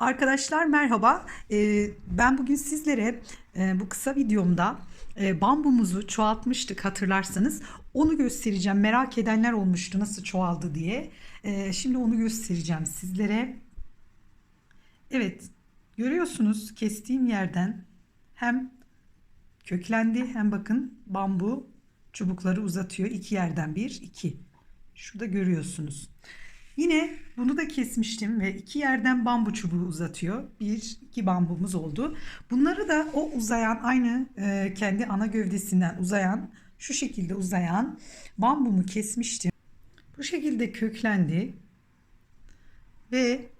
Arkadaşlar merhaba. Ee, ben bugün sizlere e, bu kısa videomda e, bambumuzu çoğaltmıştık hatırlarsanız. Onu göstereceğim. Merak edenler olmuştu nasıl çoğaldı diye. Ee, şimdi onu göstereceğim sizlere. Evet görüyorsunuz kestiğim yerden hem köklendi hem bakın bambu çubukları uzatıyor. iki yerden bir, iki. Şurada görüyorsunuz. Yine bunu da kesmiştim ve iki yerden bambu çubuğu uzatıyor. Bir, iki bambumuz oldu. Bunları da o uzayan aynı e, kendi ana gövdesinden uzayan şu şekilde uzayan bambumu kesmiştim. Bu şekilde köklendi ve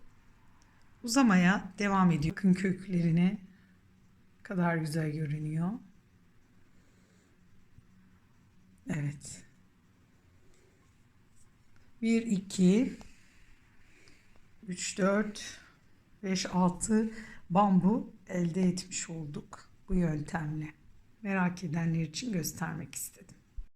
uzamaya devam ediyor. Bakın köklerine kadar güzel görünüyor. Evet. 1, 2, 3, 4, 5, 6 bambu elde etmiş olduk bu yöntemle. Merak edenler için göstermek istedim.